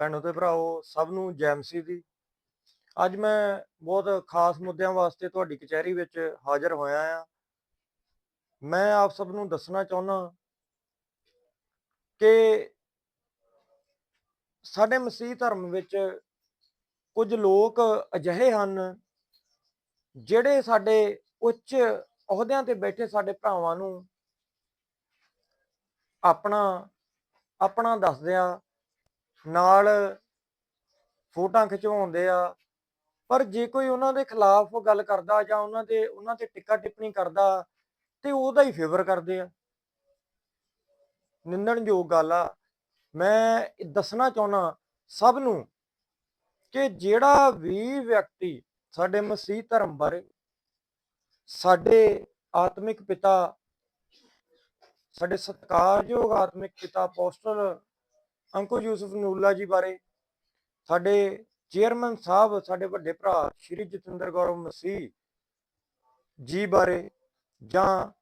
ਭੈਣੋ ਤੇ ਭਰਾਓ ਸਭ ਨੂੰ ਜੈ ਮਸੀਹ ਦੀ। ਅੱਜ ਮੈਂ ਬਹੁਤ ਖਾਸ ਮੁੱਦਿਆਂ ਵਾਸਤੇ ਤੁਹਾਡੀ ਕਚਹਿਰੀ ਵਿੱਚ ਹਾਜ਼ਰ ਹੋਇਆ ਆ। ਮੈਂ ਆਪ ਸਭ ਨੂੰ ਦੱਸਣਾ ਚਾਹੁੰਦਾ ਕਿ ਸਾਡੇ ਮਸੀਹ ਧਰਮ ਵਿੱਚ ਕੁਝ ਲੋਕ ਅਜਿਹੇ ਹਨ ਜਿਹੜੇ ਸਾਡੇ ਉੱਚ ਅਹੁਦਿਆਂ ਤੇ ਬੈਠੇ ਸਾਡੇ ਭਰਾਵਾਂ ਨੂੰ ਆਪਣਾ ਆਪਣਾ ਦੱਸਦਿਆਂ ਨਾਲ ਫੋਟਾਂ ਖਿਚਵਾਉਂਦੇ ਆ। ਪਰ ਜੇ ਕੋਈ ਉਹਨਾਂ ਦੇ ਖਿਲਾਫ ਗੱਲ ਕਰਦਾ ਜਾਂ ਉਹਨਾਂ ਦੇ, ਉਹਨਾਂ ਤੇ ਟਿੱਕਾ ਟਿੱਪਣੀ ਕਰਦਾ, ਤੇ ਉਹਦਾ ਹੀ ਫੇਵਰ ਕਰਦੇ ਆ। ਨਿੰਦਣਯੋਗ ਗੱਲ ਆ। ਮੈਂ ਦੱਸਣਾ ਚਾਹੁੰਦਾ ਸਭ ਨੂੰ ਕਿ ਜਿਹੜਾ ਵੀ ਵਿਅਕਤੀ ਸਾਡੇ ਮਸੀਹ ਧਰਮ ਬਾਰੇ, ਸਾਡੇ ਆਤਮਿਕ ਪਿਤਾ, ਸਾਡੇ ਸਤਿਕਾਰਯੋਗ ਆਤਮਿਕ ਪਿਤਾ, ਅਪੋਸਟਲ ਅੰਕੋ ਯੂਸਫ ਨੂਲਾ ਜੀ ਬਾਰੇ। ਸਾਡੇ ਚੇਅਰਮੈਨ ਸਾਹਿਬ, ਸਾਡੇ ਵੱਡੇ ਭਰਾ ਸ਼੍ਰੀ ਜਤਿੰਦਰ ਗੌਰਵ ਮਸੀਹ ਜੀ ਬਾਰੇ ਜਾਂ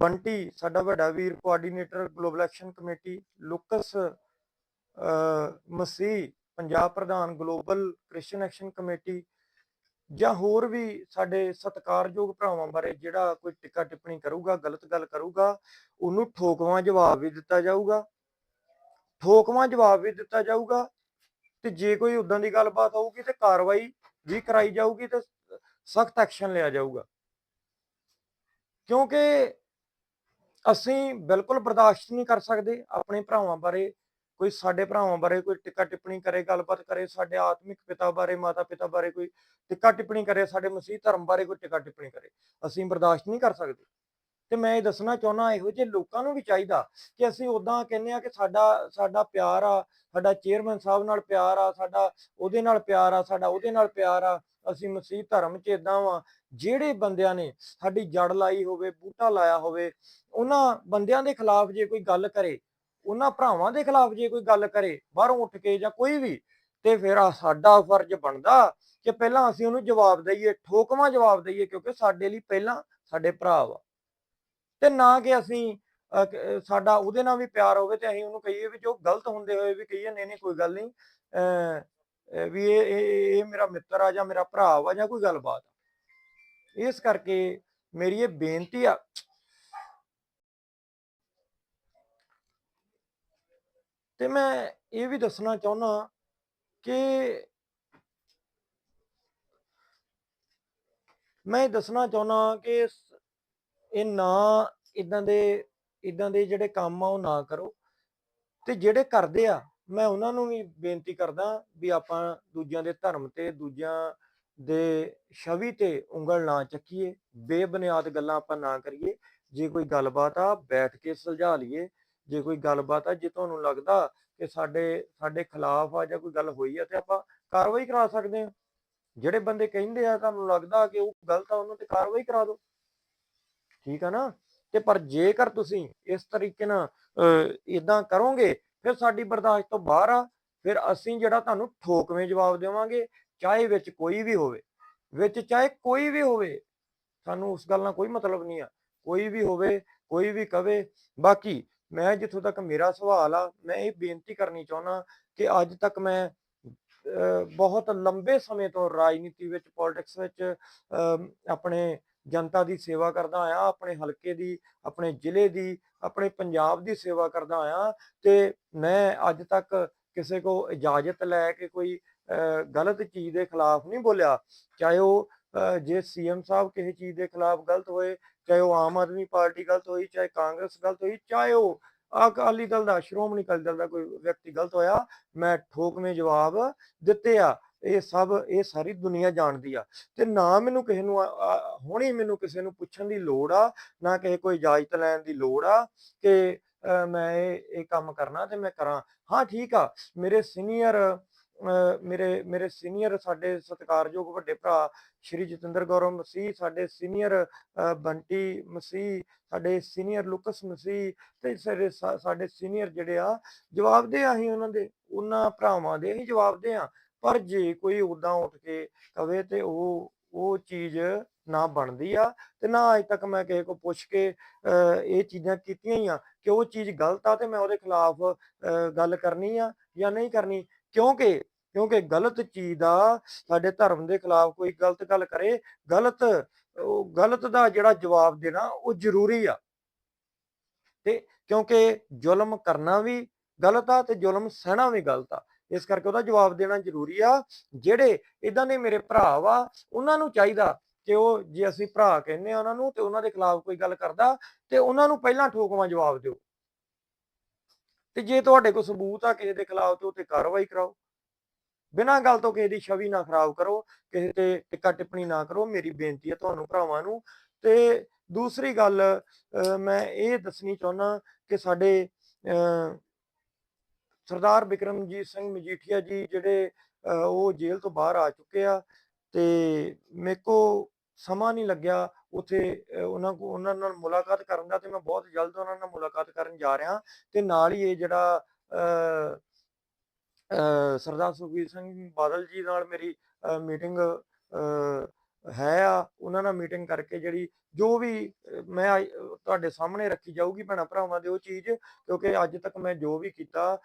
ਬੰਟੀ, ਸਾਡਾ ਵੱਡਾ ਵੀਰ coordinator global action committee Lukas Masih, Punjab ਪ੍ਰਧਾਨ ਗਲੋਬਲ ਕ੍ਰਿਸਚੀਅਨ ਐਕਸ਼ਨ ਕਮੇਟੀ ਜਾਂ ਹੋਰ ਵੀ ਸਾਡੇ ਸਤਿਕਾਰਯੋਗ ਭਰਾਵਾਂ ਬਾਰੇ ਜਿਹੜਾ ਕੋਈ ਟਿੱਕਾ ਟਿੱਪਣੀ ਕਰੂਗਾ, ਗਲਤ ਗੱਲ ਕਰੂਗਾ, ਉਹਨੂੰ ਠੋਕਵਾਂ, ਜਵਾਬ ਵੀ ਦਿੱਤਾ ਜਾਊਗਾ। ਠੋਕਵਾਂ ਜਵਾਬ ਵੀ ਦਿੱਤਾ ਜਾਊਗਾ ਤੇ ਜੇ ਕੋਈ ਉਦਾਂ ਦੀ ਗੱਲਬਾਤ ਹੋਊਗੀ ਤੇ ਕਾਰਵਾਈ ਵੀ ਕਰਾਈ ਜਾਊਗੀ ਤੇ ਸਖਤ ਐਕਸ਼ਨ ਲਿਆ ਜਾਊਗਾ। ਕਿਉਂਕਿ ਅਸੀਂ ਬਿਲਕੁਲ ਬਰਦਾਸ਼ਤ ਨਹੀਂ ਕਰ ਸਕਦੇ, ਆਪਣੇ ਭਰਾਵਾਂ ਬਾਰੇ, ਕੋਈ ਸਾਡੇ ਭਰਾਵਾਂ ਬਾਰੇ ਕੋਈ ਟਿੱਕਾ ਟਿੱਪਣੀ ਕਰੇ, ਗੱਲਬਾਤ ਕਰੇ, ਸਾਡੇ ਆਤਮਿਕ ਪਿਤਾ ਬਾਰੇ, ਮਾਤਾ ਪਿਤਾ ਬਾਰੇ ਕੋਈ ਟਿੱਕਾ ਟਿੱਪਣੀ ਕਰੇ, ਸਾਡੇ ਮਸੀਹ ਧਰਮ ਬਾਰੇ ਕੋਈ ਟਿੱਕਾ ਟਿੱਪਣੀ ਕਰੇ, ਅਸੀਂ ਬਰਦਾਸ਼ਤ ਨਹੀਂ ਕਰ ਸਕਦੇ। ਤੇ ਮੈਂ ਇਹ ਦੱਸਣਾ ਚਾਹੁੰਦਾ ਇਹੋ ਜਿਹੇ ਲੋਕਾਂ ਨੂੰ ਵੀ ਚਾਹੀਦਾ ਕਿ ਅਸੀਂ ਉਦਾਂ ਕਹਿੰਦੇ ਆ ਕਿ ਸਾਡਾ ਸਾਡਾ ਪਿਆਰ ਆ, ਸਾਡਾ ਚੇਅਰਮੈਨ ਸਾਹਿਬ ਨਾਲ ਪਿਆਰ ਆ, ਸਾਡਾ ਉਹਦੇ ਨਾਲ ਪਿਆਰ ਆ, ਸਾਡਾ ਉਹਦੇ ਨਾਲ ਪਿਆਰ ਆ, ਅਸੀਂ ਮਸੀਹ ਧਰਮ 'ਚ ਇਦਾਂ ਵਾਂ। ਜਿਹੜੇ ਬੰਦਿਆਂ ਨੇ ਸਾਡੀ ਜੜ ਲਾਈ ਹੋਵੇ, ਬੂਟਾ ਲਾਇਆ ਹੋਵੇ, ਉਹਨਾਂ ਬੰਦਿਆਂ ਦੇ ਖਿਲਾਫ ਜੇ ਕੋਈ ਗੱਲ ਕਰੇ, ਉਹਨਾਂ ਭਰਾਵਾਂ ਦੇ ਖਿਲਾਫ ਜੇ ਕੋਈ ਗੱਲ ਕਰੇ, ਬਾਹਰੋਂ ਉੱਠ ਕੇ ਜਾਂ ਕੋਈ ਵੀ, ਤੇ ਫਿਰ ਸਾਡਾ ਫਰਜ਼ ਬਣਦਾ ਕਿ ਪਹਿਲਾਂ ਅਸੀਂ ਉਹਨੂੰ ਜਵਾਬ ਦਈਏ, ਠੋਕਵਾਂ ਜਵਾਬ ਦਈਏ, ਕਿਉਂਕਿ ਸਾਡੇ ਲਈ ਪਹਿਲਾਂ ਸਾਡੇ ਭਰਾ ਵਾ। ਤੇ ਨਾ ਕਿ ਅਸੀਂ ਸਾਡਾ ਉਹਦੇ ਨਾਲ ਵੀ ਪਿਆਰ ਹੋਵੇ ਤੇ ਅਸੀਂ ਉਹਨੂੰ ਕਹੀਏ ਵੀ ਜੋ ਗਲਤ ਹੁੰਦੇ ਹੋਏ ਵੀ ਕਹੀਏ, ਨਹੀਂ ਨਹੀਂ, ਕੋਈ ਗੱਲ ਨਹੀਂ ਵੀ ਇਹ ਇਹ ਮੇਰਾ ਮਿੱਤਰ ਆ ਜਾਂ ਮੇਰਾ ਭਰਾ ਵਾ ਜਾਂ ਕੋਈ ਗੱਲਬਾਤ ਇਸ ਕਰਕੇ ਮੇਰੀ ਇਹ ਬੇਨਤੀ ਆ ਤੇ ਮੈਂ ਇਹ ਵੀ ਦੱਸਣਾ ਚਾਹੁੰਦਾ ਕਿ ਮੈਂ ਇਹ ਦੱਸਣਾ ਚਾਹੁੰਦਾ ਕਿ ਇਹ ਨਾ ਇਦਾਂ ਦੇ ਇਦਾਂ ਦੇ ਜਿਹੜੇ ਕੰਮ ਆ ਉਹ ਨਾ ਕਰੋ। ਤੇ ਜਿਹੜੇ ਕਰਦੇ ਆ, ਮੈਂ ਉਹਨਾਂ ਨੂੰ ਵੀ ਬੇਨਤੀ ਕਰਦਾ ਵੀ ਆਪਾਂ ਦੂਜਿਆਂ ਦੇ ਧਰਮ ਤੇ, ਦੂਜਿਆਂ ਦੇ ਛਵੀ ਤੇ ਉਂਗਲ ਨਾ ਚੱਕੀਏ, ਬੇਬੁਨਿਆਦ ਗੱਲਾਂ ਆਪਾਂ ਨਾ ਕਰੀਏ। ਜੇ ਕੋਈ ਗੱਲਬਾਤ ਆ, ਬੈਠ ਕੇ ਸੁਲਝਾ ਲਈਏ। ਜੇ ਕੋਈ ਗੱਲਬਾਤ ਆ, ਜੇ ਤੁਹਾਨੂੰ ਲੱਗਦਾ ਕਿ ਸਾਡੇ ਸਾਡੇ ਖਿਲਾਫ ਆ ਜਾਂ ਕੋਈ ਗੱਲ ਹੋਈ ਆ ਤੇ ਆਪਾਂ ਕਾਰਵਾਈ ਕਰਾ ਸਕਦੇ ਹਾਂ ਜਿਹੜੇ ਬੰਦੇ ਕਹਿੰਦੇ ਆ, ਤੁਹਾਨੂੰ ਲੱਗਦਾ ਕਿ ਉਹ ਗਲਤ ਆ, ਉਹਨਾਂ ਤੇ ਕਾਰਵਾਈ ਕਰਾ ਦਿਓ। ਠੀਕ ਆ ਨਾ? ਤੇ ਪਰ ਜੇਕਰ ਤੁਸੀਂ ਇਸ ਤਰੀਕੇ ਨਾਲ ਇਦਾਂ ਕਰੋਗੇ ਫਿਰ ਸਾਡੀ ਬਰਦਾਸ਼ਤ ਤੋਂ ਬਾਹਰ ਆ। ਫਿਰ ਅਸੀਂ ਜਿਹੜਾ ਤੁਹਾਨੂੰ ਠੋਕਵੇਂ ਜਵਾਬ ਦੇਵਾਂਗੇ ਚਾਹੇ ਵਿੱਚ ਕੋਈ ਵੀ ਹੋਵੇ। ਵਿੱਚ ਚਾਹੇ ਕੋਈ ਵੀ ਹੋਵੇ ਸਾਨੂੰ ਉਸ ਗੱਲ ਨਾਲ ਕੋਈ ਮਤਲਬ ਨਹੀਂ ਆ। ਕੋਈ ਵੀ ਹੋਵੇ ਕੋਈ ਵੀ ਕਵੇ। ਬਾਕੀ ਮੈਂ ਜਿੱਥੋਂ ਤੱਕ ਮੇਰਾ ਸਵਾਲ ਆ ਮੈਂ ਇਹ ਬੇਨਤੀ ਕਰਨੀ ਚਾਹੁੰਦਾ ਕਿ ਅੱਜ ਤੱਕ ਮੈਂ ਅਹ, ਬਹੁਤ ਲੰਬੇ ਸਮੇਂ ਤੋਂ ਰਾਜਨੀਤੀ ਵਿੱਚ ਪੋਲਿਟਿਕਸ ਵਿੱਚ ਅਮ, ਆਪਣੇ ਜਨਤਾ ਦੀ ਸੇਵਾ ਕਰਦਾ ਆਇਆ ਆਪਣੇ ਹਲਕੇ ਦੀ ਆਪਣੇ ਜ਼ਿਲ੍ਹੇ ਦੀ ਆਪਣੇ ਪੰਜਾਬ ਦੀ ਸੇਵਾ ਕਰਦਾ ਆਇਆ ਤੇ ਮੈਂ ਅੱਜ ਤੱਕ ਕਿਸੇ ਕੋ ਇਜਾਜ਼ਤ ਲੈ ਕੇ ਕੋਈ ਗਲਤ ਚੀਜ਼ ਦੇ ਖਿਲਾਫ ਨਹੀਂ ਬੋਲਿਆ। ਚਾਹੇ ਉਹ ਅਹ, ਜੇ ਸੀਐਮ ਸਾਹਿਬ ਕਿਸੇ ਚੀਜ਼ ਦੇ ਖਿਲਾਫ ਗਲਤ ਹੋਏ ਚਾਹੇ ਉਹ ਆਮ ਆਦਮੀ ਪਾਰਟੀ ਗਲਤ ਹੋਈ ਚਾਹੇ ਕਾਂਗਰਸ ਗਲਤ ਹੋਈ ਚਾਹੇ ਉਹ ਅਕਾਲੀ ਦਲ ਦਾ ਸ਼੍ਰੋਮਣੀ ਅਕਾਲੀ ਦਲ ਦਾ ਕੋਈ ਵਿਅਕਤੀ ਗਲਤ ਹੋਇਆ ਮੈਂ ਠੋਕਵੇਂ ਜਵਾਬ ਦਿੱਤੇ ਆ। ਇਹ ਸਭ, ਇਹ ਸਾਰੀ ਦੁਨੀਆ ਜਾਣਦੀ ਆ। ਤੇ ਨਾ ਮੈਨੂੰ ਕਿਸੇ ਨੂੰ ਆ- ਹੁਣੇ ਮੈਨੂੰ ਕਿਸੇ ਨੂੰ ਪੁੱਛਣ ਦੀ ਲੋੜ ਆ, ਨਾ ਕਿਸੇ ਕੋਈ ਇਜਾਜ਼ਤ ਲੈਣ ਦੀ ਲੋੜ ਆ ਕਿ ਮੈਂ ਇਹ ਇਹ ਕੰਮ ਕਰਨਾ ਤੇ ਮੈਂ ਕਰਾਂ। ਹਾਂ, ਠੀਕ ਆ, ਮੇਰੇ ਸੀਨੀਅਰ ਮੇਰੇ ਮੇਰੇ ਸੀਨੀਅਰ ਸਾਡੇ ਸਤਿਕਾਰਯੋਗ ਵੱਡੇ ਭਰਾ ਸ਼੍ਰੀ ਜਤਿੰਦਰ ਗੌਰਵ ਮਸੀਹ, ਸਾਡੇ ਸੀਨੀਅਰ ਬੰਟੀ ਮਸੀਹ, ਸਾਡੇ ਸੀਨੀਅਰ ਲੁਕਸ ਮਸੀਹ ਤੇ ਸਾਡੇ ਸਾਡੇ ਸੀਨੀਅਰ ਜਿਹੜੇ ਆ ਜਵਾਬਦੇ ਅਸੀਂ ਉਹਨਾਂ ਦੇ, ਉਹਨਾਂ ਭਰਾਵਾਂ ਦੇ ਹੀ ਜਵਾਬਦੇ ਆ। ਪਰ ਜੇ ਕੋਈ ਉਦਾਂ ਉੱਠ ਕੇ ਕਵੇ ਤੇ ਉਹ ਉਹ ਚੀਜ਼ ਨਾ ਬਣਦੀ ਆ ਤੇ ਨਾ ਅੱਜ ਤੱਕ ਮੈਂ ਕਿਸੇ ਕੋ ਪੁੱਛ ਕੇ ਅਹ, ਇਹ ਚੀਜ਼ਾਂ ਕੀਤੀਆਂ ਹੀ ਆ ਕਿ ਉਹ ਚੀਜ਼ ਗਲਤ ਆ ਤੇ ਮੈਂ ਉਹਦੇ ਖਿਲਾਫ ਅਹ, ਗੱਲ ਕਰਨੀ ਆ ਜਾਂ ਨਹੀਂ ਕਰਨੀ। ਕਿਉਂਕਿ ਕਿਉਂਕਿ ਗਲਤ ਚੀਜ਼ ਦਾ ਸਾਡੇ ਧਰਮ ਦੇ ਖਿਲਾਫ ਕੋਈ ਗਲਤ ਗੱਲ ਕਰੇ ਗਲਤ ਉਹ ਗਲਤ ਦਾ ਜਿਹੜਾ ਜਵਾਬ ਦੇਣਾ ਉਹ ਜ਼ਰੂਰੀ ਆ। ਤੇ ਕਿਉਂਕਿ ਜ਼ੁਲਮ ਕਰਨਾ ਵੀ ਗਲਤ ਆ ਤੇ ਜ਼ੁਲਮ ਸਹਿਣਾ ਵੀ ਗਲਤ ਆ। ਇਸ ਕਰਕੇ ਉਹਦਾ ਜਵਾਬ ਦੇਣਾ ਜ਼ਰੂਰੀ ਆ। ਜਿਹੜੇ ਇਦਾਂ ਦੇ ਮੇਰੇ ਭਰਾ ਵਾ ਉਹਨਾਂ ਨੂੰ ਚਾਹੀਦਾ ਕਿ ਉਹ ਜੇ ਅਸੀਂ ਭਰਾ ਕਹਿੰਦੇ ਆ ਉਹਨਾਂ ਨੂੰ ਤੇ ਉਹਨਾਂ ਦੇ ਖਿਲਾਫ ਕੋਈ ਗੱਲ ਕਰਦਾ ਤੇ ਉਹਨਾਂ ਨੂੰ ਪਹਿਲਾਂ ਠੋਕਵਾਂ ਜਵਾਬ ਦਿਓ। ਤੇ ਜੇ ਤੁਹਾਡੇ ਕੋਲ ਸਬੂਤ ਆ ਕਿਸੇ ਦੇ ਖਿਲਾਫ ਤੇ ਉਹ ਕਾਰਵਾਈ ਕਰਾਓ। ਬਿਨਾਂ ਗੱਲ ਤੋਂ ਕਿਸੇ ਦੀ ਛਵੀ ਨਾ ਖਰਾਬ ਕਰੋ ਕਿਸੇ ਤੇ ਟਿੱਕਾ ਟਿੱਪਣੀ ਨਾ ਕਰੋ ਮੇਰੀ ਬੇਨਤੀ ਹੈ ਤੁਹਾਨੂੰ ਭਰਾਵਾਂ ਨੂੰ। ਤੇ ਦੂਸਰੀ ਗੱਲ ਅਹ, ਮੈਂ ਇਹ ਦੱਸਣੀ ਚਾਹੁੰਦਾ ਕਿ ਸਾਡੇ ਅਹ, ਸਰਦਾਰ ਬਿਕਰਮਜੀਤ ਸਿੰਘ ਮਜੀਠੀਆ ਜੀ ਜਿਹੜੇ ਉਹ ਜੇਲ੍ਹ ਤੋਂ ਬਾਹਰ ਆ ਚੁੱਕੇ ਆ ਤੇ ਮੇਰੇ ਕੋ ਸਮਾਂ ਨਹੀਂ ਲੱਗਿਆ ਉਥੇ ਉਹਨਾਂ ਕੋ ਉਹਨਾਂ ਨਾਲ ਮੁਲਾਕਾਤ ਕਰਨ ਦਾ ਤੇ ਮੈਂ ਬਹੁਤ ਜਲਦ ਉਹਨਾਂ ਨਾਲ ਮੁਲਾਕਾਤ ਕਰਨ ਜਾ ਰਿਹਾ ਤੇ ਨਾਲ ਹੀ ਇਹ ਜਿਹੜਾ ਅਹ, ਅਹ, ਸਰਦਾਰ ਸੁਖਬੀਰ ਸਿੰਘ ਬਾਦਲ ਜੀ ਨਾਲ ਮੇਰੀ ਮੀਟਿੰਗ ਹੈ ਆ, ਉਹਨਾਂ ਨਾਲ ਮੀਟਿੰਗ ਕਰਕੇ ਜਿਹੜੀ ਜੋ ਵੀ ਮੈਂ ਤੁਹਾਡੇ ਸਾਹਮਣੇ ਰੱਖੀ ਜਾਊਗੀ ਭੈਣਾਂ ਭਰਾਵਾਂ ਦੇ ਉਹ ਚੀਜ਼, ਕਿਉਂਕਿ ਅੱਜ ਤੱਕ ਮੈਂ ਜੋ ਵੀ ਕੀਤਾ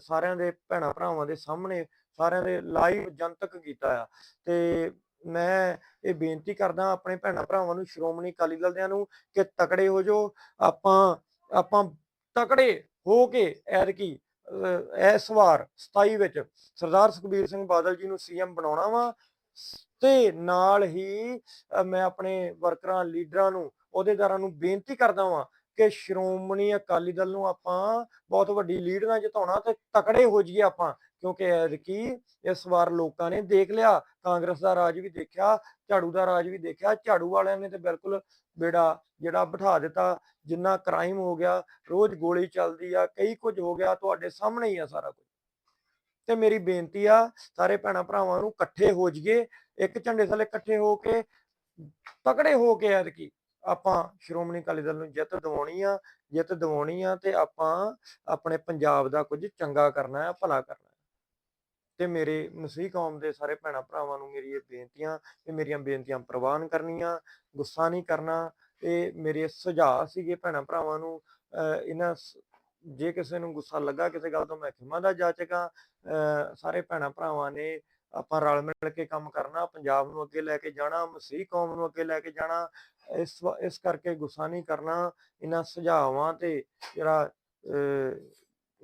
ਸਾਰਿਆਂ ਦੇ ਭੈਣਾਂ ਭਰਾਵਾਂ ਦੇ ਸਾਹਮਣੇ, ਸਾਰਿਆਂ ਦੇ ਲਾਈਵ ਜਨਤਕ ਕੀਤਾ ਆ। ਤੇ ਮੈਂ ਇਹ ਬੇਨਤੀ ਕਰਦਾ ਆਪਣੇ ਭੈਣਾਂ ਭਰਾਵਾਂ ਨੂੰ, ਸ਼੍ਰੋਮਣੀ ਅਕਾਲੀ ਦਲ ਦਿਆਂ ਨੂੰ ਕਿ ਤਕੜੇ ਹੋ ਜਾਓ। ਆਪਾਂ ਆਪਾਂ ਤਕੜੇ ਹੋ ਕੇ ਐਤਕੀ ਇਸ ਵਾਰ 27 ਵਿੱਚ ਸਰਦਾਰ ਸੁਖਬੀਰ ਸਿੰਘ ਬਾਦਲ ਜੀ ਨੂੰ ਸੀਐਮ ਬਣਾਉਣਾ ਵਾ। ਤੇ ਨਾਲ ਹੀ ਮੈਂ ਆਪਣੇ ਵਰਕਰਾਂ, ਲੀਡਰਾਂ ਨੂੰ, ਅਹੁਦੇਦਾਰਾਂ ਨੂੰ ਬੇਨਤੀ ਕਰਦਾ ਵਾਂ ਕਿ ਸ਼੍ਰੋਮਣੀ ਅਕਾਲੀ ਦਲ ਨੂੰ ਆਪਾਂ ਬਹੁਤ ਵੱਡੀ ਲੀਡ ਨਾਲ ਜਿਤਾਉਣਾ ਤੇ ਤਕੜੇ ਹੋ ਜਾਈਏ ਆਪਾਂ। ਕਿਉਂਕਿ ਐਤਕੀ ਇਸ ਵਾਰ ਲੋਕਾਂ ਨੇ ਦੇਖ ਲਿਆ, ਕਾਂਗਰਸ ਦਾ ਰਾਜ ਵੀ ਦੇਖਿਆ, ਝਾੜੂ ਦਾ ਰਾਜ ਵੀ ਦੇਖਿਆ, ਝਾੜੂ ਵਾਲਿਆਂ ਨੇ ਤੇ ਬਿਲਕੁਲ ਬੇੜਾ ਜਿਹੜਾ ਬਿਠਾ ਦਿੱਤਾ, ਜਿੰਨਾ ਕ੍ਰਾਈਮ ਹੋ ਗਿਆ, ਰੋਜ਼ ਗੋਲੀ ਚੱਲਦੀ ਆ, ਕਈ ਕੁਝ ਹੋ ਗਿਆ, ਤੁਹਾਡੇ ਸਾਹਮਣੇ ਹੀ ਆ ਸਾਰਾ ਕੁਝ। ਤੇ ਮੇਰੀ ਬੇਨਤੀ ਆ, ਸਾਰੇ ਭੈਣਾਂ ਭਰਾਵਾਂ ਨੂੰ ਇਕੱਠੇ ਹੋ ਜਾਈਏ, ਇੱਕ ਝੰਡੇ ਥੱਲੇ ਇਕੱਠੇ ਹੋ ਕੇ, ਤਕੜੇ ਹੋ ਕੇ ਐਤਕੀ ਆਪਾਂ ਸ਼੍ਰੋਮਣੀ ਅਕਾਲੀ ਦਲ ਨੂੰ ਜਿੱਤ ਦਿਵਾਉਣੀ ਆ, ਜਿੱਤ ਦਿਵਾਉਣੀ ਆ ਤੇ ਆਪਾਂ ਆਪਣੇ ਪੰਜਾਬ ਦਾ ਕੁਝ ਚੰਗਾ ਕਰਨਾ ਹੈ ਭਲਾ ਕਰਨਾ ਹੈ ਤੇ ਮੇਰੇ ਮਸੀਹ ਕੌਮ ਦੇ ਸਾਰੇ ਭੈਣਾਂ ਭਰਾਵਾਂ ਨੂੰ ਮੇਰੀ ਇਹ ਬੇਨਤੀਆਂ ਤੇ ਮੇਰੀਆਂ ਬੇਨਤੀਆਂ ਪ੍ਰਵਾਨ ਕਰਨੀਆਂ, ਗੁੱਸਾ ਨਹੀਂ ਕਰਨਾ, ਇਹ ਮੇਰੇ ਸੁਝਾਅ ਸੀਗੇ ਭੈਣਾਂ ਭਰਾਵਾਂ ਨੂੰ, ਅਹ ਇਹਨਾਂ ਜੇ ਕਿਸੇ ਨੂੰ ਗੁੱਸਾ ਲੱਗਾ ਕਿਸੇ ਗੱਲ ਤੋਂ, ਮੈਂ ਖਿਮਾ ਦਾ ਜਾਚਕਾਂ ਅਹ ਸਾਰੇ ਭੈਣਾਂ ਭਰਾਵਾਂ ਨੇ ਆਪਾਂ ਰਲ ਮਿਲ ਕੇ ਕੰਮ ਕਰਨਾ, ਪੰਜਾਬ ਨੂੰ ਅੱਗੇ ਲੈ ਕੇ ਜਾਣਾ, ਮਸੀਹ ਕੌਮ ਨੂੰ ਅੱਗੇ ਲੈ ਕੇ ਜਾਣਾ। ਇਸ ਵਾ- ਇਸ ਕਰਕੇ ਗੁੱਸਾ ਨਹੀਂ ਕਰਨਾ, ਇਹਨਾਂ ਸੁਝਾਵਾਂ ਤੇ ਜਿਹੜਾ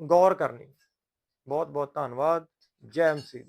ਗੌਰ ਕਰਨੀ। ਬਹੁਤ ਬਹੁਤ ਧੰਨਵਾਦ। ਜੈ ਮਸੀਹ